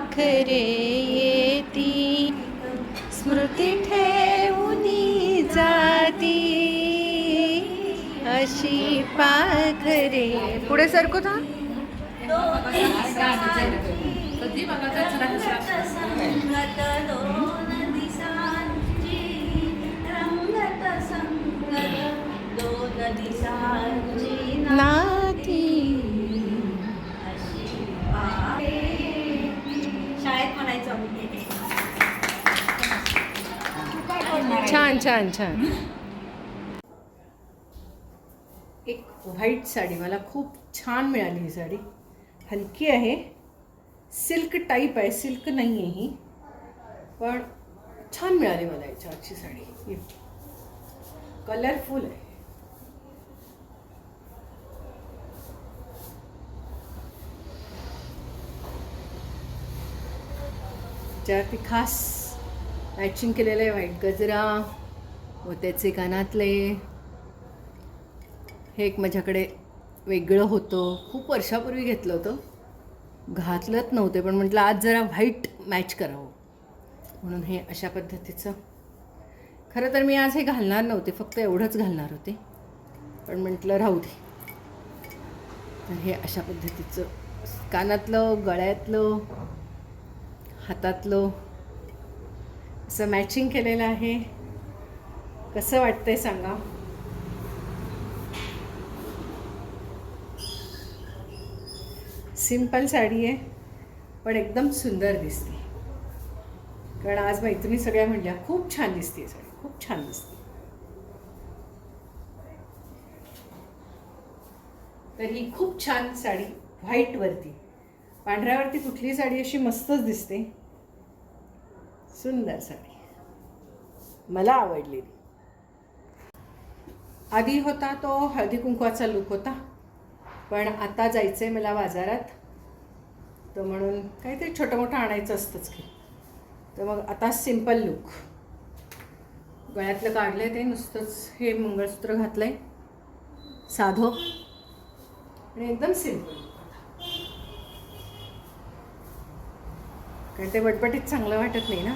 पाखरे येती. स्मृती ठेवूनी जाती. अशी पाखरे. पुढे सरकू था? ना छान छान छान. एक व्हाईट साडी, मला खूप छान मिळाली ही साडी. हलकी आहे. सिल्क टाईप आहे सिल्क नाही आहे ही. पण छान मिळाली मला याच्यावरची साडी. कलरफुल आहे. त्याच्यावरती खास मॅचिंग केलेलं आहे व्हाईट गजरा व त्याचे कानातले. हे एक माझ्याकडे वेगळं होतं. खूप वर्षापूर्वी घेतलं होतं. घातलंच नव्हते पण म्हटलं आज जरा व्हाईट मॅच करावं. म्हणून हे अशा पद्धतीचं. खरं तर मी आज हे घालणार नव्हते फक्त एवढंच घालणार होते. पण म्हटलं राहू दे. तर हे अशा पद्धतीचं. कानातलं गळ्यातलं हातातलं असं मॅचिंग केलेलं आहे. कसं वाटतंय सांगा? सिंपल साडी आहे पण एकदम सुंदर दिसते. कारण आज मैत्रिणी सगळ्या म्हणल्या खूप छान दिसते साडी खूप छान दिसते. तर ही खूप छान साडी व्हाईटवरती. पांढऱ्यावरती कुठली साडी अशी मस्तच दिसते. सुंदर साडी मला आवडलेली आधी होता तो हळदी कुंकवाचा लुक होता. पण आता जायचं आहे मला बाजारात. तर म्हणून काहीतरी छोटं मोठं आणायचं असतंच की. तर मग आता सिंपल लुक गळ्यातलं काढलं आहे ते नुसतंच. हे मंगळसूत्र घातलं आहे साधं. आणि एकदम सिंपल कारण ते वटपटीत चांगलं वाटत नाही ना?